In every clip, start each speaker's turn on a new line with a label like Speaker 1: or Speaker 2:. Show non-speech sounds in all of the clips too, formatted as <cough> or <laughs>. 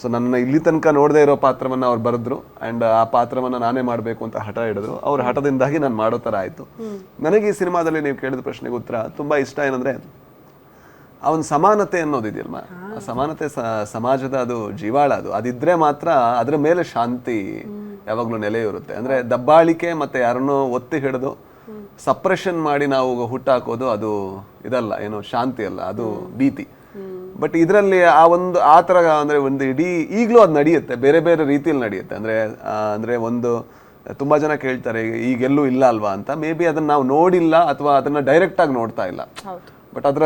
Speaker 1: So ನನ್ನ ಇಲ್ಲಿ ತನಕ ನೋಡದೇ ಇರೋ ಪಾತ್ರವನ್ನ ಅವ್ರು ಬರೆದ್ರು. ಅಂಡ್ ಆ ಪಾತ್ರವನ್ನ ನಾನೇ ಮಾಡಬೇಕು ಅಂತ ಹಠ ಹಿಡಿದ್ರು. ಅವ್ರ ಹಠದಿಂದಾಗಿ ನಾನು ಮಾಡೋ ಥರ ಆಯ್ತು. ನನಗೆ ಈ ಸಿನಿಮಾದಲ್ಲಿ ನೀವು ಕೇಳಿದ ಪ್ರಶ್ನೆಗೆ ಉತ್ತರ ತುಂಬಾ ಇಷ್ಟ ಏನಂದರೆ ಅವನ ಸಮಾನತೆ ಅನ್ನೋದಿದೆಯಲ್ಮ ಆ ಸಮಾನತೆ ಸಮಾಜದ ಅದು ಜೀವಾಳ ಅದು. ಅದಿದ್ರೆ ಮಾತ್ರ ಅದರ ಮೇಲೆ ಶಾಂತಿ ಯಾವಾಗಲೂ ನೆಲೆ ಇರುತ್ತೆ. ಅಂದ್ರೆ ದಬ್ಬಾಳಿಕೆ ಮತ್ತೆ ಯಾರನ್ನೋ ಒತ್ತಿ ಹಿಡಿದು ಸಪ್ರೆಷನ್ ಮಾಡಿ ನಾವು ಹುಟ್ಟಾಕೋದು ಅದು ಇದಲ್ಲ ಏನು ಶಾಂತಿ ಅಲ್ಲ ಅದು ಭೀತಿ. ಬಟ್ ಇದರಲ್ಲಿ ಆ ಒಂದು, ಆ ಥರ ಅಂದ್ರೆ ಒಂದು ಇಡೀ ಈಗಲೂ ಅದು ನಡೆಯುತ್ತೆ, ಬೇರೆ ಬೇರೆ ರೀತಿಯಲ್ಲಿ ನಡೆಯುತ್ತೆ. ಅಂದ್ರೆ ಅಂದರೆ ಒಂದು ತುಂಬಾ ಜನ ಕೇಳ್ತಾರೆ ಈಗೆಲ್ಲೂ ಇಲ್ಲ ಅಲ್ವಾ ಅಂತ. ಮೇ ಬಿ ಅದನ್ನ ನಾವು ನೋಡಿಲ್ಲ ಅಥವಾ ಅದನ್ನ ಡೈರೆಕ್ಟಾಗಿ ನೋಡ್ತಾ ಇಲ್ಲ. ಬಟ್ ಅದರ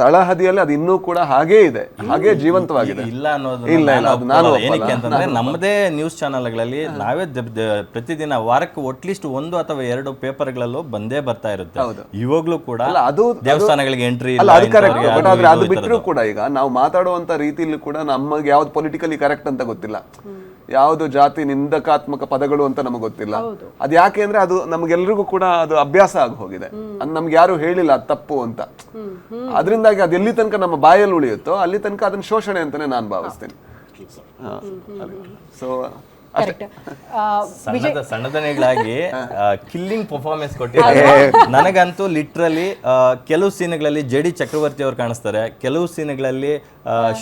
Speaker 1: ತಳಹದಿಯಲ್ಲಿ ಅದು ಇನ್ನೂ ಕೂಡ ಹಾಗೇ ಇದೆ. ಹಾಗೆ ಜೀವಂತವಾಗಿದೆ.
Speaker 2: ಇಲ್ಲ ಅನ್ನೋದು
Speaker 1: ಇಲ್ಲ, ಇಲ್ಲ, ಅದು ನಾನು
Speaker 2: ಏನಕ್ಕೆ ಅಂತಂದ್ರೆ ನಮ್ಮದೇ ನ್ಯೂಸ್ ಚಾನೆಲ್ಗಳಲ್ಲಿ ನಾವೇ ಪ್ರತಿದಿನ ವಾರಕ್ಕೆ ಅಟ್ಲೀಸ್ಟ್ ಒಂದು ಅಥವಾ ಎರಡು ಪೇಪರ್ಗಳಲ್ಲೂ ಬಂದೇ ಬರ್ತಾ ಇರುತ್ತೆ. ಇವಾಗ್ಲೂ ಕೂಡ
Speaker 1: ಅದು
Speaker 2: ದೇವಸ್ಥಾನಗಳಿಗೆ ಎಂಟ್ರಿ
Speaker 1: ಅಲ್ಲ ಅದು ಕರೆಕ್ಟ್ ಬಟ್ ಆದ್ರೆ ಅದು ಬಿಟ್ಟರೂ ಕೂಡ ಈಗ ನಾವು ಮಾತಾಡುವಂತ ರೀತಿಯಲ್ಲಿ ಕೂಡ ನಮಗೆ ಯಾವ್ದು ಪೊಲಿಟಿಕಲಿ ಕರೆಕ್ಟ್ ಅಂತ ಗೊತ್ತಿಲ್ಲ. ಯಾವ್ದು ಜಾತಿ ನಿಂದಕಾತ್ಮಕ ಪದಗಳು ಅಂತ ನಮಗೆ ಗೊತ್ತಿಲ್ಲ. ಅದ್ ಯಾಕೆ ಅಂದ್ರೆ ಅದು ನಮ್ಗೆಲ್ರಿಗೂ ಕೂಡ ಅದು ಅಭ್ಯಾಸ ಆಗಿ ಹೋಗಿದೆ ಅದ್ ನಮ್ಗೆ ಯಾರು ಹೇಳಿಲ್ಲ ಅದು ತಪ್ಪು ಅಂತ. ಅದರಿಂದಾಗಿ ಅದು ಎಲ್ಲಿ ತನಕ ನಮ್ಮ ಬಾಯಲ್ಲಿ ಉಳಿಯುತ್ತೋ ಅಲ್ಲಿ ತನಕ ಅದನ್ನ ಶೋಷಣೆ ಅಂತಾನೆ ನಾನು ಭಾವಿಸ್ತೀನಿ. ಸೊ
Speaker 3: ಕರೆಕ್ಟ್ <laughs>
Speaker 2: ಸಣ್ಣದ ಸಣ್ಣದನೆಗಳಾಗಿ ಕಿಲ್ಲಿಂಗ್ ಪರ್ಫಾರ್ಮೆನ್ಸ್ ಕೊಟ್ಟಿದ್ದಾರೆ ನನಗಂತೂ ಲಿಟ್ರಲಿ ಕೆಲವು ಸೀನ್ಗಳಲ್ಲಿ ಜೆ ಡಿ ಚಕ್ರವರ್ತಿ ಅವರು ಕಾಣಿಸ್ತಾರೆ. ಕೆಲವು ಸೀನ್ಗಳಲ್ಲಿ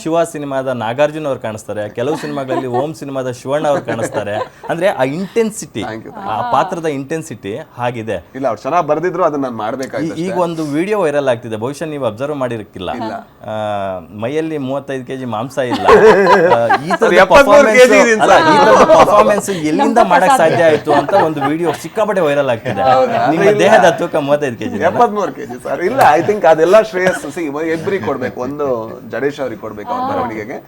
Speaker 2: ಶಿವ ಸಿನಿಮಾದ ನಾಗಾರ್ಜುನ ಅವ್ರು ಕಾಣಿಸ್ತಾರೆ. ಕೆಲವು ಸಿನಿಮಾಗಳಲ್ಲಿ ಓಂ ಸಿನಿಮಾದ ಶಿವಣ್ಣ ಅವರು ಕಾಣಿಸ್ತಾರೆ. ಅಂದ್ರೆ ಆ ಇಂಟೆನ್ಸಿಟಿ ಆ ಪಾತ್ರದ ಇಂಟೆನ್ಸಿಟಿ ಹಾಗಿದೆ.
Speaker 1: ಇಲ್ಲ ಅವ್ರು ಚೆನ್ನಾಗಿ ಬರ್ದಿದ್ರು ಅದನ್ನ ನಾನು
Speaker 2: ಈ- ಈಗ ಒಂದು ವಿಡಿಯೋ ವೈರಲ್ ಆಗ್ತಿದೆ. ಬಹುಶಃ ನೀವು ಅಬ್ಸರ್ವ್ ಮಾಡಿರಕ್ಕಿಲ್ಲ ಆ, ಮೈಯಲ್ಲಿ ಮೂವತ್ತೈದು ಕೆಜಿ ಮಾಂಸ ಇಲ್ಲ. ಈ ತರದ ಪರ್ಫಾರ್ಮೆನ್ಸ್ ಎಲ್ಲಿಂದ ಮಾಡಕ್ ಸಾಧ್ಯ ಆಯ್ತು ಅಂತ ಒಂದು ವಿಡಿಯೋ ಸಿಕ್ಕಾಪಟ್ಟೆ ವೈರಲ್ ಆಗ್ತಿದೆ. ನಿಮ್ಮ ದೇಹದ ತೂಕ ಮೂವತ್ತೈದು ಕೆಜಿ
Speaker 1: ಎಪ್ಪತ್ಮೂರು ಕೆಜಿ ಸರ್. ಇಲ್ಲ ಐ ಥಿಂಕ್ ಅದೆಲ್ಲ ಶ್ರೇಯಸ್ ಸಿ ಇಬ್ಬರಿಗೆ ಕೊಡ್ಬೇಕು. ಒಂದು ಜಡೇಶ್ ಅವ್ರಿಗೆ ಕೊಡ್ಬೇಕು ಅವ್ರ ಬರವಣಿಗೆಗೆ.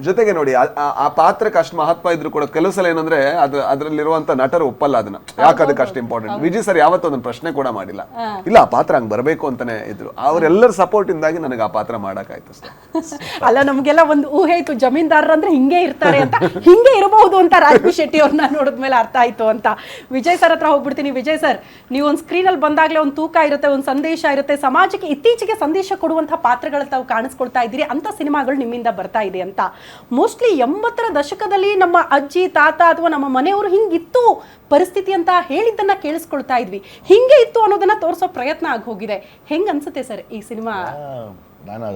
Speaker 1: ಜೊತೆಗೆ ನೋಡಿ ಆ- ಪಾತ್ರಕ್ಕೆ ಅಷ್ಟು ಮಹತ್ವ ಇದ್ರು ಕೂಡ ಕೆಲವು ಸಲ ಏನಂದ್ರೆ ಅದು ಅದ್ರಲ್ಲಿರುವಂತ ನಟರು ಒಪ್ಪಲ್ಲ ಅದನ್ನ. ಯಾಕೆ ಅದಕ್ಕೆ ಅಷ್ಟು ಇಂಪಾರ್ಟೆಂಟ್ ವಿಜಯ್ ಸರ್ ಯಾವತ್ತೂ ಒಂದು ಪ್ರಶ್ನೆ ಕೂಡ ಮಾಡಿಲ್ಲ. ಇಲ್ಲ ಆ ಪಾತ್ರ ಹಂಗ್ ಬರಬೇಕು ಅಂತಾನೆ ಇದ್ರು. ಅವರೆಲ್ಲರ ಸಪೋರ್ಟ್ ಇಂದಾಗಿ ನನಗೆ ಆ ಪಾತ್ರ ಮಾಡಕ್ಕಾಯ್ತು ಸರ್ <laughs>
Speaker 3: ಅಲ್ಲ ನಮ್ಗೆಲ್ಲ ಒಂದು ಊಹೆ ಇತ್ತು ಜಮೀನ್ದಾರರು ಅಂದ್ರೆ ಹಿಂಗೆ ಇರ್ತಾರೆ ಅಂತ. ಹಿಂಗೆ ಇರಬಹುದು ಅಂತ ರಾಜ್ಬಿ ಶೆಟ್ಟಿ ಅವ್ರನ್ನ ನೋಡಿದ್ಮೇಲೆ ಅರ್ಥ ಆಯ್ತು ಅಂತ. ವಿಜಯ್ ಸರ್ ಹತ್ರ ಹೋಗ್ಬಿಡ್ತೀನಿ. ವಿಜಯ್ ಸರ್ ನೀವು ಒಂದು ಸ್ಕ್ರೀನಲ್ಲಿ ಬಂದಾಗಲೇ ಒಂದು ತೂಕ ಇರುತ್ತೆ ಒಂದು ಸಂದೇಶ ಇರುತ್ತೆ. ಸಮಾಜಕ್ಕೆ ಇತ್ತೀಚೆಗೆ ಸಂದೇಶ ಕೊಡುವಂತಹ ಪಾತ್ರಗಳ ತಾವು ಕಾಣಿಸ್ಕೊಳ್ತಾ ಇದ್ದೀರಿ. ಅಂತ ಸಿನಿಮಾಗಳು ನಿಮ್ಮಿಂದ ಬರ್ತಾ ಇದೆ ಅಂತ. ಮೋಸ್ಟ್ಲಿ ಎಂಬತ್ತರ ದಶಕದಲ್ಲಿ ನಮ್ಮ ಅಜ್ಜಿ ತಾತ ಅಥವಾ ನಮ್ಮ ಮನೆಯವರು ಹಿಂಗಿತ್ತು ಪರಿಸ್ಥಿತಿ ಅಂತ ಹೇಳಿದ್ದನ್ನ ಕೇಳಿಸ್ಕೊಳ್ತಾ ಇದ್ವಿ. ಹಿಂಗೆ ಇತ್ತು ಅನ್ನೋದನ್ನ ತೋರಿಸೋ ಪ್ರಯತ್ನ ಆಗಿ ಹೋಗಿದೆ. ಹೆಂಗ್ ಅನ್ಸುತ್ತೆ ಸರ್ ಈ ಸಿನಿಮಾ?
Speaker 4: ನಾನು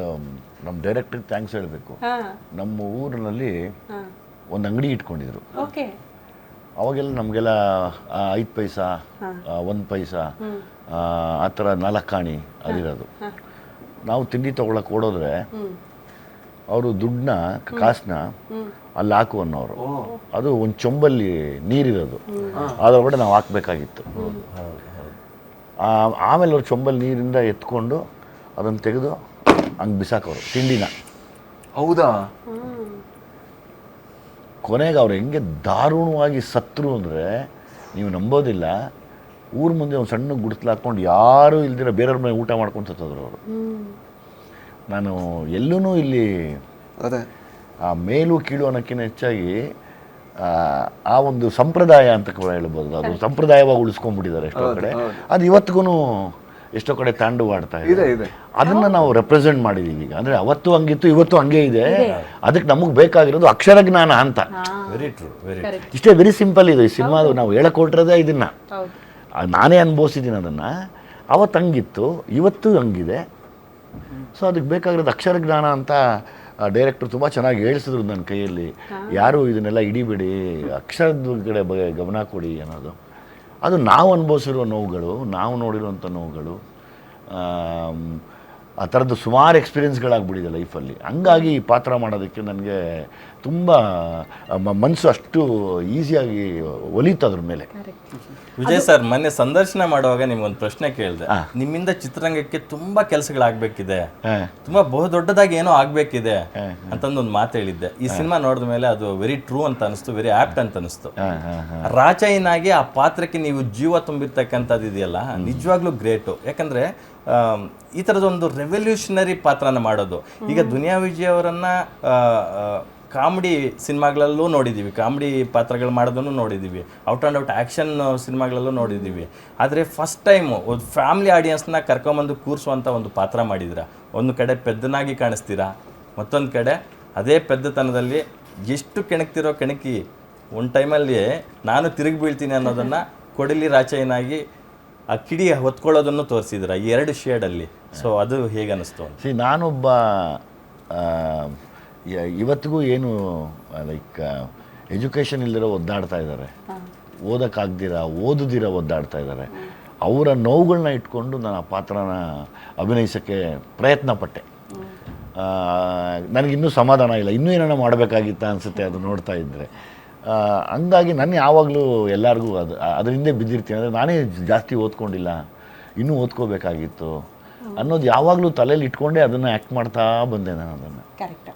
Speaker 4: ನಮ್ಮ ಡೈರೆಕ್ಟರ್ ಥ್ಯಾಂಕ್ಸ್ ಹೇಳಬೇಕು.
Speaker 3: ಹಾ.
Speaker 4: ನಮ್ಮ ಊರಿನಲ್ಲಿ
Speaker 3: ಹಾ.
Speaker 4: ಒಂದು ಅಂಗಡಿ ಇಟ್ಕೊಂಡಿದ್ರು.
Speaker 3: ಓಕೆ.
Speaker 4: ಅವಾಗೆಲ್ಲ ನಮಗೆಲ್ಲ ಐದು ಪೈಸಾ ಒಂದು ಪೈಸಾ ಆ, ಥರ ನಾಲ್ಕಾಣಿ ಅದಿರೋದು. ನಾವು ತಿಂಡಿ ತೊಗೊಳಕ್ಕೆ ಓಡೋದ್ರೆ ಅವರು ದುಡ್ಡನ್ನ ಕಾಸನ್ನ ಅಲ್ಲಿ ಹಾಕು ಅನ್ನೋರು ಅದು ಒಂದು ಚೊಂಬಲ್ಲಿ ನೀರಿರೋದು. ಅದರೊಳಗಡೆ ನಾವು ಹಾಕ್ಬೇಕಾಗಿತ್ತು. ಆ- ಆಮೇಲೆ ಅವ್ರು ಚೊಂಬಲ್ ನೀರಿಂದ ಎತ್ಕೊಂಡು ಅದನ್ನು ತೆಗೆದು ಹಂಗೆ ಬಿಸಾಕೋರು ತಿಂಡಿನ.
Speaker 1: ಹೌದಾ?
Speaker 4: ಕೊನೆಗೆ ಅವ್ರು ಹೆಂಗೆ ದಾರುಣವಾಗಿ ಸತ್ರು ಅಂದರೆ ನೀವು ನಂಬೋದಿಲ್ಲ. ಊರ ಮುಂದೆ ಒಂದು ಸಣ್ಣ ಗುಡಿಸ್ಲು ಹಾಕ್ಕೊಂಡು ಯಾರೂ ಇಲ್ದಿರ ಬೇರೆಯವ್ರ ಮನೆ ಊಟ ಮಾಡ್ಕೊಂಡು ಸತ್ತದ್ರು ಅವರು. ನಾನು ಎಲ್ಲೂ ಇಲ್ಲಿ
Speaker 1: ಅದೇ.
Speaker 4: ಆ ಮೇಲು ಕೀಳು ಅನ್ನೋಕ್ಕಿಂತ ಹೆಚ್ಚಾಗಿ ಆ, ಆ ಒಂದು ಸಂಪ್ರದಾಯ ಅಂತ ಕೂಡ ಹೇಳ್ಬೋದು. ಅದು ಸಂಪ್ರದಾಯವಾಗಿ ಉಳಿಸ್ಕೊಂಡ್ಬಿಟ್ಟಿದ್ದಾರೆ ಎಷ್ಟೋ ಕಡೆ. ಅದು ಇವತ್ತಿಗೂ ಎಷ್ಟೋ ಕಡೆ ತಾಂಡವಾಡ್ತಾ
Speaker 1: ಇದೆ
Speaker 4: ಇದೆ
Speaker 1: ಇದೆ.
Speaker 4: ಅದನ್ನ ನಾವು ರೆಪ್ರೆಸೆಂಟ್ ಮಾಡಿದೀವಿ ಈಗ. ಅಂದ್ರೆ ಅವತ್ತು ಹಂಗಿತ್ತು ಇವತ್ತು ಹಂಗೆ ಇದೆ. ಅದಕ್ಕೆ ನಮಗೆ ಬೇಕಾಗಿರೋದು ಅಕ್ಷರ ಜ್ಞಾನ ಅಂತ.
Speaker 2: ವೆರಿ ಟ್ರೂ ವೆರಿ
Speaker 4: ಇಷ್ಟೇ ವೆರಿ ಸಿಂಪಲ್ ಇದು. ಈ ಸಿನಿಮಾ ನಾವು ಹೇಳಕೊಟ್ರದೇ ಇದನ್ನ. ನಾನೇ ಅನುಭವಿಸಿದ್ದೀನಿ ಅದನ್ನ. ಅವತ್ತು ಹಂಗಿತ್ತು ಇವತ್ತು ಹಂಗಿದೆ. ಸೊ ಅದಕ್ಕೆ ಬೇಕಾಗಿರೋದು ಅಕ್ಷರ ಜ್ಞಾನ ಅಂತ ಡೈರೆಕ್ಟರ್ ತುಂಬ ಚೆನ್ನಾಗಿ ಹೇಳಿಸಿದ್ರು ನನ್ನ ಕೈಯಲ್ಲಿ. ಯಾರು ಇದನ್ನೆಲ್ಲ ಹಿಡಿಬೇಡಿ ಅಕ್ಷರದ ಕಡೆ ಬಗ್ಗೆ ಗಮನ ಕೊಡಿ ಅನ್ನೋದು. ಅದು ನಾವು ಅನುಭವಿಸಿರೋ ನೋವುಗಳು ನಾವು ನೋಡಿರುವಂಥ ನೋವುಗಳು ಆ ಥರದ್ದು ಸುಮಾರು ಎಕ್ಸ್ಪೀರಿಯೆನ್ಸ್ಗಳಾಗ್ಬಿಟ್ಟಿದೆ ಲೈಫಲ್ಲಿ ಹಂಗಾಗಿ ಈ ಪಾತ್ರ ಮಾಡೋದಕ್ಕೆ ನನಗೆ ತುಂಬ ಮನಸ್ಸು ಅಷ್ಟು ಈಸಿಯಾಗಿ ಒಲಿತು ಅದ್ರ ಮೇಲೆ.
Speaker 2: ವಿಜಯ್ ಸರ್ ಮೊನ್ನೆ ಸಂದರ್ಶನ ಮಾಡುವಾಗ ನಿಮ್ಗೊಂದು ಪ್ರಶ್ನೆ ಕೇಳಿದೆ. ನಿಮ್ಮಿಂದ ಚಿತ್ರರಂಗಕ್ಕೆ ತುಂಬಾ ಕೆಲಸಗಳಾಗಬೇಕಿದೆ. ತುಂಬ ಬಹುದೊಡ್ಡದಾಗಿ ಏನೋ ಆಗಬೇಕಿದೆ ಅಂತಂದು ಒಂದು ಮಾತು ಹೇಳಿದ್ದೆ. ಈ ಸಿನಿಮಾ ನೋಡಿದ ಮೇಲೆ ಅದು ವೆರಿ ಟ್ರೂ ಅಂತ ಅನಿಸ್ತು ವೆರಿ ಆಪ್ಟ್ ಅಂತ ಅನಿಸ್ತು. ರಾಚಯ್ಯನಾಗಿ ಆ ಪಾತ್ರಕ್ಕೆ ನೀವು ಜೀವ ತುಂಬಿರ್ತಕ್ಕಂಥದ್ದು ಇದೆಯಲ್ಲ ನಿಜವಾಗ್ಲೂ ಗ್ರೇಟು ಯಾಕಂದ್ರೆ ಈ ಥರದೊಂದು ರೆವಲ್ಯೂಷನರಿ ಪಾತ್ರನ ಮಾಡೋದು. ಈಗ ದುನಿಯಾ ವಿಜಯ್ ಅವರನ್ನು ಕಾಮಿಡಿ ಸಿನಿಮಾಗಳಲ್ಲೂ ನೋಡಿದ್ದೀವಿ ಕಾಮಿಡಿ ಪಾತ್ರಗಳು ಮಾಡೋದನ್ನು ನೋಡಿದ್ದೀವಿ ಔಟ್ ಆ್ಯಂಡ್ ಔಟ್ ಆ್ಯಕ್ಷನ್ ಸಿನಿಮಾಗಳಲ್ಲೂ ನೋಡಿದ್ದೀವಿ ಆದರೆ ಫಸ್ಟ್ ಟೈಮು ಒಂದು ಫ್ಯಾಮಿಲಿ ಆಡಿಯನ್ಸ್ನ ಕರ್ಕೊಂಬಂದು ಕೂರಿಸುವಂಥ ಒಂದು ಪಾತ್ರ ಮಾಡಿದ್ರ. ಒಂದು ಕಡೆ ಪೆದ್ದನಾಗಿ ಕಾಣಿಸ್ತೀರಾ? ಮತ್ತೊಂದು ಕಡೆ ಅದೇ ಪೆದ್ದತನದಲ್ಲಿ ಎಷ್ಟು ಕೆಣಕ್ತಿರೋ ಕೆಣಕಿ ಒಂದು ಟೈಮಲ್ಲಿ ನಾನು ತಿರುಗಿ ಬೀಳ್ತೀನಿ ಅನ್ನೋದನ್ನು <laughs> ಕೊಡಲಿ ರಾಚಯ್ಯನಾಗಿ ಆ ಕಿಡಿ ಹೊತ್ಕೊಳ್ಳೋದನ್ನು ತೋರಿಸಿದ್ರ ಈ ಎರಡು ಶೇಡಲ್ಲಿ. ಸೊ ಅದು ಹೇಗೆ ಅನ್ನಿಸ್ತು
Speaker 4: ಸಿ ನಾನೊಬ್ಬ ಇವತ್ತಿಗೂ ಏನು ಲೈಕ್ ಎಜುಕೇಷನ್ ಇಲ್ದಿರೋ ಒದ್ದಾಡ್ತಾ ಇದ್ದಾರೆ. ಓದೋಕ್ಕಾಗ್ದಿರ ಓದದಿರ ಒದ್ದಾಡ್ತಾ ಇದ್ದಾರೆ. ಅವರ ನೋವುಗಳನ್ನ ಇಟ್ಕೊಂಡು ನಾನು ಆ ಪಾತ್ರನ ಅಭಿನಯಿಸೋಕ್ಕೆ ಪ್ರಯತ್ನ ಪಟ್ಟೆ ನನಗಿನ್ನೂ ಸಮಾಧಾನ ಇಲ್ಲ. ಇನ್ನೂ ಏನೋ ಮಾಡಬೇಕಾಗಿತ್ತ ಅನಿಸುತ್ತೆ ಅದು ನೋಡ್ತಾ ಇದ್ದರೆ ಹಂಗಾಗಿ ನಾನು ಯಾವಾಗಲೂ ಎಲ್ಲರಿಗೂ ಅದು ಅದ್ರ ಹಿಂದೆ ಬಿದ್ದಿರ್ತೀನಿ. ಅಂದರೆ ನಾನೇ ಜಾಸ್ತಿ ಓದ್ಕೊಂಡಿಲ್ಲ. ಇನ್ನೂ ಓದ್ಕೋಬೇಕಾಗಿತ್ತು ಅನ್ನೋದು ಯಾವಾಗಲೂ ತಲೆಯಲ್ಲಿ ಇಟ್ಕೊಂಡೇ ಅದನ್ನು ಆ್ಯಕ್ಟ್ ಮಾಡ್ತಾ ಬಂದೆ ನಾನು ಅದನ್ನು.
Speaker 3: ಕರೆಕ್ಟ್